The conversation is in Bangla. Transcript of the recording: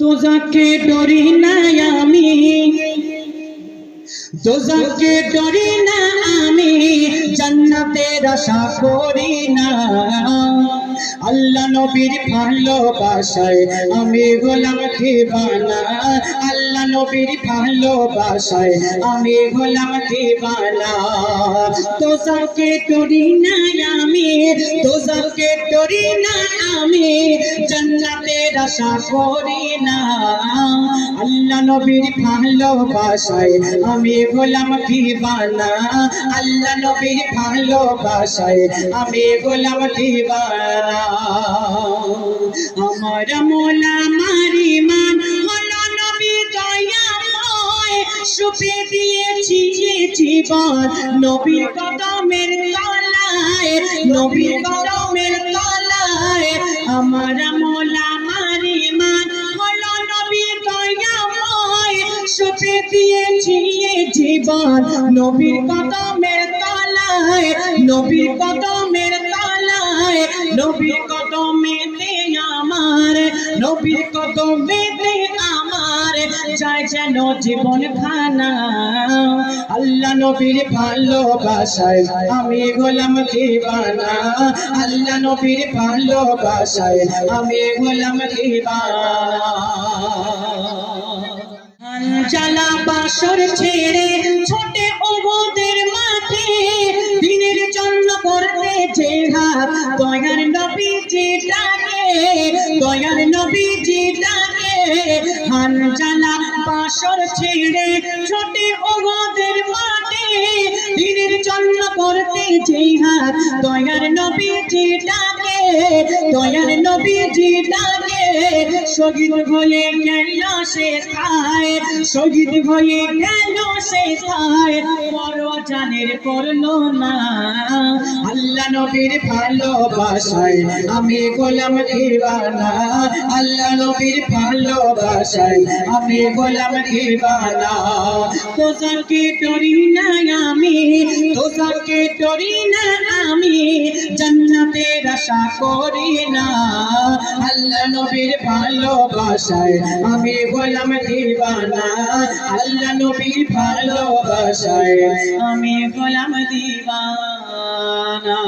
তোজাকে ডরি না আমি। দোজাকে ডরি না আমি। জান্নাতের আশা করি না। আল্লাহ নবীর ভালোবাসায় আমি গোলাম দিবানা। আল্লাহ নবীর ভালোবাসায় আমি গোলাম দিবানা। তোজাকে তোরি না আমি, তোজাকে ডরি না আমি, জান্নাতের আশা করি না। আল্লাহ নবীর ভালোবাসায় আমি গোলাম দিবানা। আল্লাহ নবীর ভালোবাসায় আমি গোলাম দিবানা। আমার মোলা মারি মান হলো নবী দয়াময়। সুপে দিয়েছি জীবন নবীর কদমের তলায়। নবীর কদমের সুপে দিয়েছি এ জীবন। নবীর কদমের তলায়, নবীর কদমের তলায়, নবীর কদমেতে আমার, নবীর কদমেতে আমার। যায় যেন জীবন খানা। আল্লাহ নবীর ভালোবাসায় আমি গোলাম দিবানা। আল্লাহ নবীর ভালোবাসায় আমি গোলাম দিবানা। জ্বালা বাসর ছেড়ে ছোটে ওদের মাঠে দিনের জন্য করতে যে হাত, দয়ার নবী যে ডাকে, দয়ার নবী যে ডাকে। হান জ্বালা বাসর ছেড়ে ছোটে ওদের মাঠে দিনের জন্য করতে যে হাত, দয়ার নবী যে ডাকে, দয়ার নবী যে ডাকে। শহীদ হয়ে গেল সে খায়? শহীদ হয়ে গেল সে খায়? বড় জানের করল না। আল্লাহ নবীর ভালোবাসায় আমি গোলাম দিবানা। আল্লাহ নবীর ভালোবাসায় আমি গোলাম দিবানা। না আমি? তোজাকে করি না আমি, জান্নাতের আশা করি না। আল্লাহ নবীর ভালোবাসায় আমি গোলাম দিবানা। আল্লাহ নবীর ভালোবাসায় আমি বললাম দিবানা।